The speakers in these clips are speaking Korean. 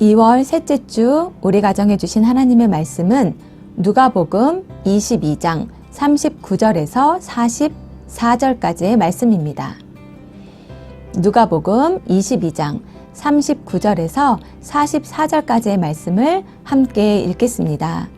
2월 셋째 주 우리 가정에 주신 하나님의 말씀은 누가복음 22장 39절에서 44절까지의 말씀입니다. 누가복음 22장 39절에서 44절까지의 말씀을 함께 읽겠습니다.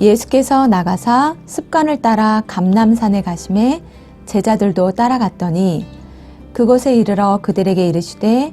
예수께서 나가사 습관을 따라 감남산에 가심에 제자들도 따라갔더니 그곳에 이르러 그들에게 이르시되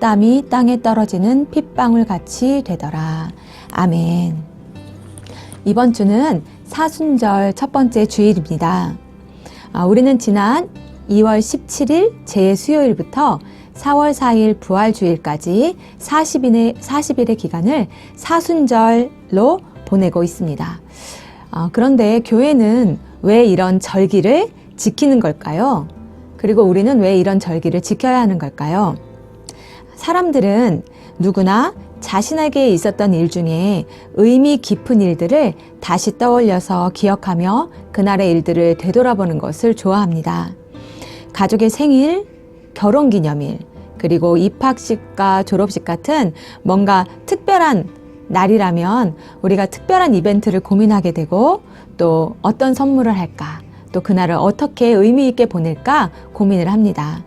땀이 땅에 떨어지는 핏방울 같이 되더라. 아멘. 이번 주는 사순절 첫 번째 주일입니다. 아, 우리는 지난 2월 17일 제 수요일부터 4월 4일 부활주일까지 40일의, 40일의 기간을 사순절로 보내고 있습니다. 아, 그런데 교회는 왜 이런 절기를 지키는 걸까요? 그리고 우리는 왜 이런 절기를 지켜야 하는 걸까요? 사람들은 누구나 자신에게 있었던 일 중에 의미 깊은 일들을 다시 떠올려서 기억하며 그날의 일들을 되돌아보는 것을 좋아합니다. 가족의 생일, 결혼 기념일, 그리고 입학식과 졸업식 같은 뭔가 특별한 날이라면 우리가 특별한 이벤트를 고민하게 되고 또 어떤 선물을 할까, 또 그날을 어떻게 의미 있게 보낼까 고민을 합니다.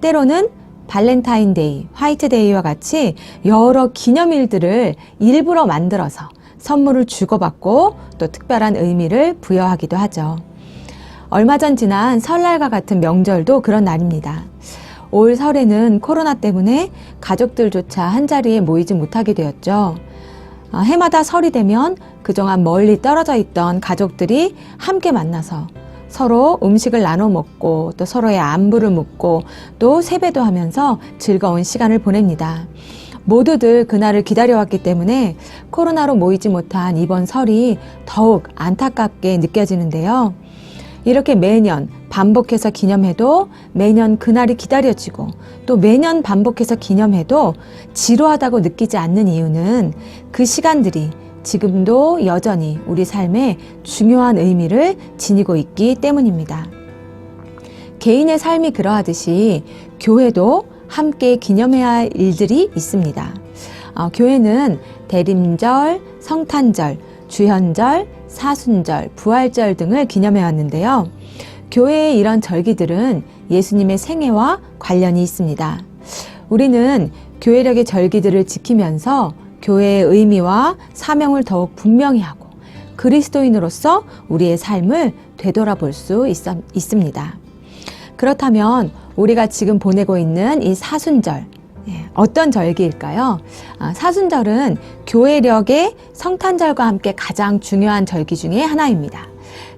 때로는 발렌타인데이, 화이트데이와 같이 여러 기념일들을 일부러 만들어서 선물을 주고받고 또 특별한 의미를 부여하기도 하죠. 얼마 전 지난 설날과 같은 명절도 그런 날입니다. 올 설에는 코로나 때문에 가족들조차 한자리에 모이지 못하게 되었죠. 아, 해마다 설이 되면 그동안 멀리 떨어져 있던 가족들이 함께 만나서 서로 음식을 나눠 먹고 또 서로의 안부를 묻고 또 세배도 하면서 즐거운 시간을 보냅니다. 모두들 그날을 기다려왔기 때문에 코로나로 모이지 못한 이번 설이 더욱 안타깝게 느껴지는데요. 이렇게 매년 반복해서 기념해도 매년 그날이 기다려지고 또 매년 반복해서 기념해도 지루하다고 느끼지 않는 이유는 그 시간들이 지금도 여전히 우리 삶에 중요한 의미를 지니고 있기 때문입니다. 개인의 삶이 그러하듯이 교회도 함께 기념해야 할 일들이 있습니다. 어, 교회는 대림절, 성탄절, 주현절, 사순절, 부활절 등을 기념해 왔는데요. 교회의 이런 절기들은 예수님의 생애와 관련이 있습니다. 우리는 교회력의 절기들을 지키면서 교회의 의미와 사명을 더욱 분명히 하고 그리스도인으로서 우리의 삶을 되돌아볼 수 있, 있습니다. 그렇다면 우리가 지금 보내고 있는 이 사순절, 예, 어떤 절기일까요? 아, 사순절은 교회력의 성탄절과 함께 가장 중요한 절기 중의 하나입니다.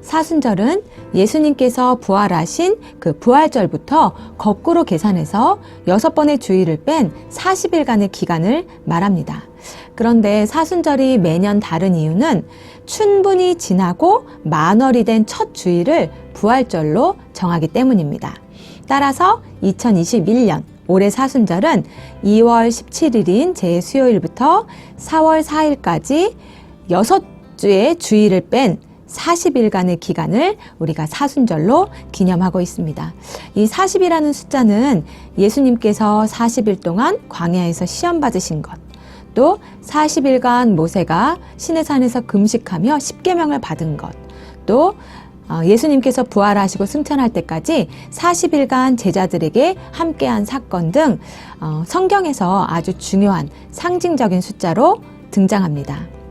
사순절은 예수님께서 부활하신 그 부활절부터 거꾸로 계산해서 여섯 번의 주일을 뺀 40일간의 기간을 말합니다. 그런데 사순절이 매년 다른 이유는 충분히 지나고 만월이 된 첫 주일을 부활절로 정하기 때문입니다. 따라서 2021년 올해 사순절은 2월 17일인 제 수요일부터 4월 4일까지 여섯 주의 주일을 뺀 40일간의 기간을 우리가 사순절로 기념하고 있습니다. 이 40이라는 숫자는 예수님께서 40일 동안 광야에서 시험 받으신 것, 또 40일간 모세가 시내산에서 금식하며 10계명을 받은 것, 또 어, 예수님께서 부활하시고 승천할 때까지 40일간 제자들에게 함께한 사건 등 어, 성경에서 아주 중요한 상징적인 숫자로 등장합니다.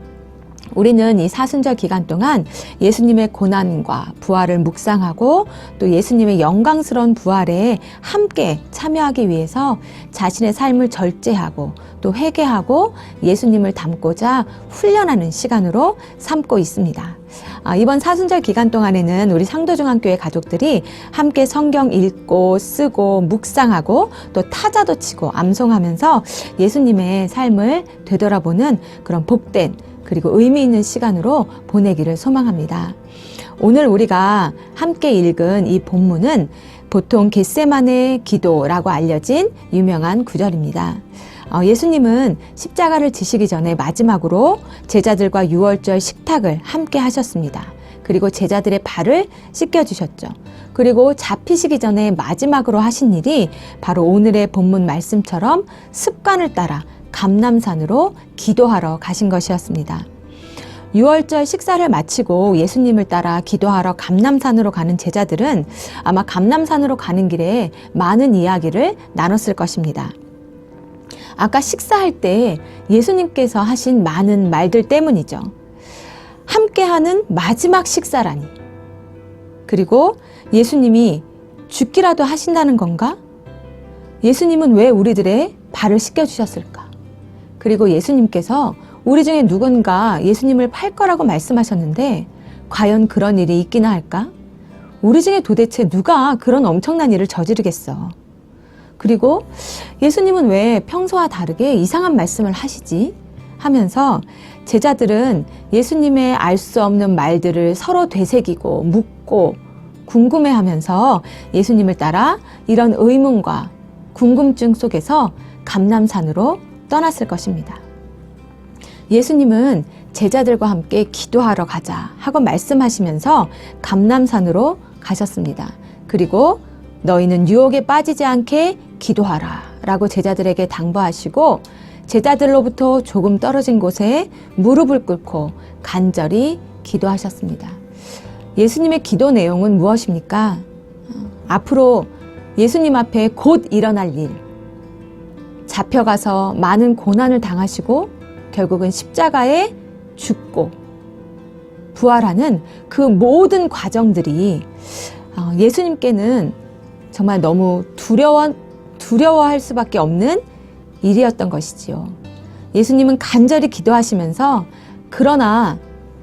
우리는 이 사순절 기간 동안 예수님의 고난과 부활을 묵상하고 또 예수님의 영광스러운 부활에 함께 참여하기 위해서 자신의 삶을 절제하고 또 회개하고 예수님을 닮고자 훈련하는 시간으로 삼고 있습니다. 아, 이번 사순절 기간 동안에는 우리 상도중앙교회 가족들이 함께 성경 읽고 쓰고 묵상하고 또 타자도 치고 암송하면서 예수님의 삶을 되돌아보는 그런 복된 그리고 의미 있는 시간으로 보내기를 소망합니다. 오늘 우리가 함께 읽은 이 본문은 보통 겟세만의 기도라고 알려진 유명한 구절입니다. 어, 예수님은 십자가를 지시기 전에 마지막으로 제자들과 유월절 식탁을 함께 하셨습니다. 그리고 제자들의 발을 씻겨주셨죠. 그리고 잡히시기 전에 마지막으로 하신 일이 바로 오늘의 본문 말씀처럼 습관을 따라 감남산으로 기도하러 가신 것이었습니다. 6월절 식사를 마치고 예수님을 따라 기도하러 감남산으로 가는 제자들은 아마 감남산으로 가는 길에 많은 이야기를 나눴을 것입니다. 아까 식사할 때 예수님께서 하신 많은 말들 때문이죠. 함께하는 마지막 식사라니. 그리고 예수님이 죽기라도 하신다는 건가? 예수님은 왜 우리들의 발을 씻겨주셨을까? 그리고 예수님께서 우리 중에 누군가 예수님을 팔 거라고 말씀하셨는데 과연 그런 일이 있기나 할까? 우리 중에 도대체 누가 그런 엄청난 일을 저지르겠어? 그리고 예수님은 왜 평소와 다르게 이상한 말씀을 하시지? 하면서 제자들은 예수님의 알 수 없는 말들을 서로 되새기고 묻고 궁금해 하면서 예수님을 따라 이런 의문과 궁금증 속에서 감남산으로 떠났을 것입니다. 예수님은 제자들과 함께 기도하러 가자 하고 말씀하시면서 감남산으로 가셨습니다. 그리고 너희는 유혹에 빠지지 않게 기도하라 라고 제자들에게 당부하시고 제자들로부터 조금 떨어진 곳에 무릎을 꿇고 간절히 기도하셨습니다. 예수님의 기도 내용은 무엇입니까? 앞으로 예수님 앞에 곧 일어날 일, 잡혀가서 많은 고난을 당하시고 결국은 십자가에 죽고 부활하는 그 모든 과정들이 어, 예수님께는 정말 너무 두려워, 두려워할 수밖에 없는 일이었던 것이지요. 예수님은 간절히 기도하시면서 그러나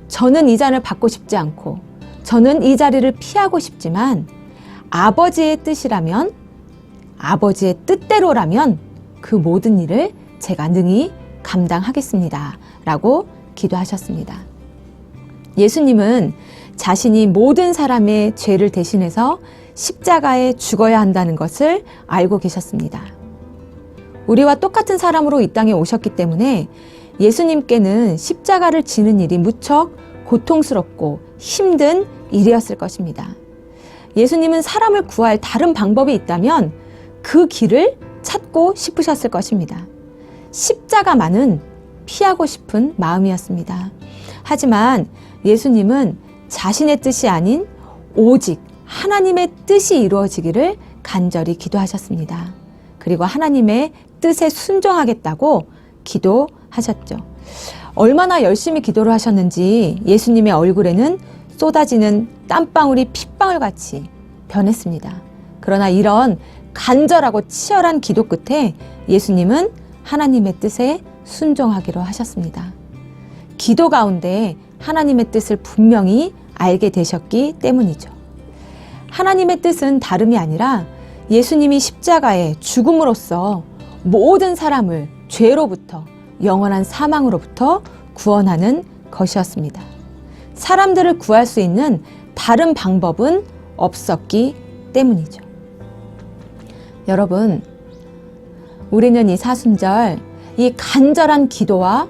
저는 이 잔을 받고 싶지 않고 저는 이 자리를 피하고 싶지만 아버지의 뜻이라면 아버지의 뜻대로라면 그 모든 일을 제가 능히 감당하겠습니다. 라고 기도하셨습니다. 예수님은 자신이 모든 사람의 죄를 대신해서 십자가에 죽어야 한다는 것을 알고 계셨습니다. 우리와 똑같은 사람으로 이 땅에 오셨기 때문에 예수님께는 십자가를 지는 일이 무척 고통스럽고 힘든 일이었을 것입니다. 예수님은 사람을 구할 다른 방법이 있다면 그 길을 찾고 싶으셨을 것입니다. 십자가만은 피하고 싶은 마음이었습니다. 하지만 예수님은 자신의 뜻이 아닌 오직 하나님의 뜻이 이루어지기를 간절히 기도하셨습니다. 그리고 하나님의 뜻에 순종하겠다고 기도하셨죠. 얼마나 열심히 기도를 하셨는지 예수님의 얼굴에는 쏟아지는 땀방울이 핏방울 같이 변했습니다. 그러나 이런 간절하고 치열한 기도 끝에 예수님은 하나님의 뜻에 순종하기로 하셨습니다. 기도 가운데 하나님의 뜻을 분명히 알게 되셨기 때문이죠. 하나님의 뜻은 다름이 아니라 예수님이 십자가에 죽음으로써 모든 사람을 죄로부터 영원한 사망으로부터 구원하는 것이었습니다. 사람들을 구할 수 있는 다른 방법은 없었기 때문이죠. 여러분, 우리는 이 사순절 이 간절한 기도와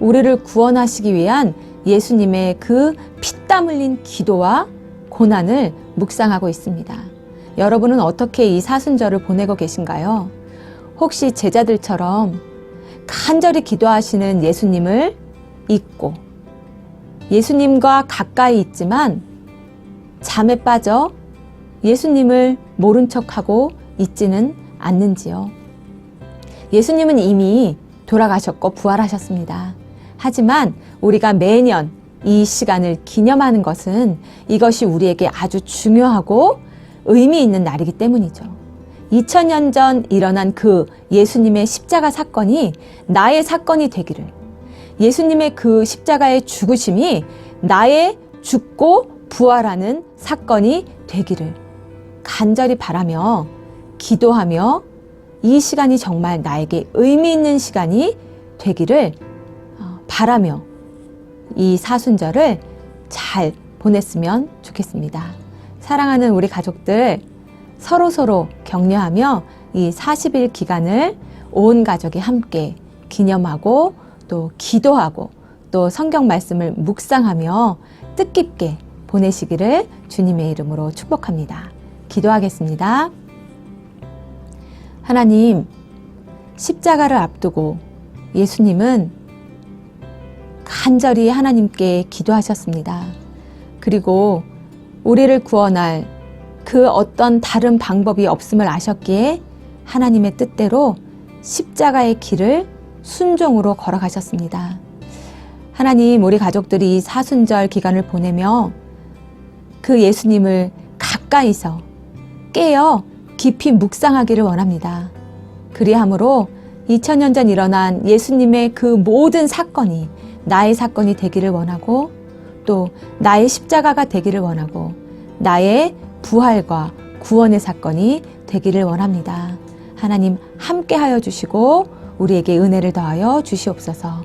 우리를 구원하시기 위한 예수님의 그 피땀 흘린 기도와 고난을 묵상하고 있습니다. 여러분은 어떻게 이 사순절을 보내고 계신가요? 혹시 제자들처럼 간절히 기도하시는 예수님을 잊고 예수님과 가까이 있지만 잠에 빠져 예수님을 모른 척하고 있지는 않는지요. 예수님은 이미 돌아가셨고 부활하셨습니다. 하지만 우리가 매년 이 시간을 기념하는 것은 이것이 우리에게 아주 중요하고 의미 있는 날이기 때문이죠. 2000년 전 일어난 그 예수님의 십자가 사건이 나의 사건이 되기를. 예수님의 그 십자가의 죽으심이 나의 죽고 부활하는 사건이 되기를 간절히 바라며 기도하며 이 시간이 정말 나에게 의미 있는 시간이 되기를 어, 바라며 이 사순절을 잘 보냈으면 좋겠습니다. 사랑하는 우리 가족들 서로 서로 격려하며 이 40일 기간을 온 가족이 함께 기념하고 또 기도하고 또 성경 말씀을 묵상하며 뜻깊게 보내시기를 주님의 이름으로 축복합니다. 기도하겠습니다. 하나님, 십자가를 앞두고 예수님은 간절히 하나님께 기도하셨습니다. 그리고 우리를 구원할 그 어떤 다른 방법이 없음을 아셨기에 하나님의 뜻대로 십자가의 길을 순종으로 걸어가셨습니다. 하나님, 우리 가족들이 이 사순절 기간을 보내며 그 예수님을 가까이서 깨어 깊이 묵상하기를 원합니다. 그리함으로 2000년 전 일어난 예수님의 그 모든 사건이 나의 사건이 되기를 원하고 또 나의 십자가가 되기를 원하고 나의 부활과 구원의 사건이 되기를 원합니다. 하나님 함께 하여 주시고 우리에게 은혜를 더하여 주시옵소서.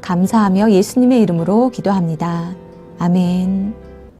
감사하며 예수님의 이름으로 기도합니다. 아멘.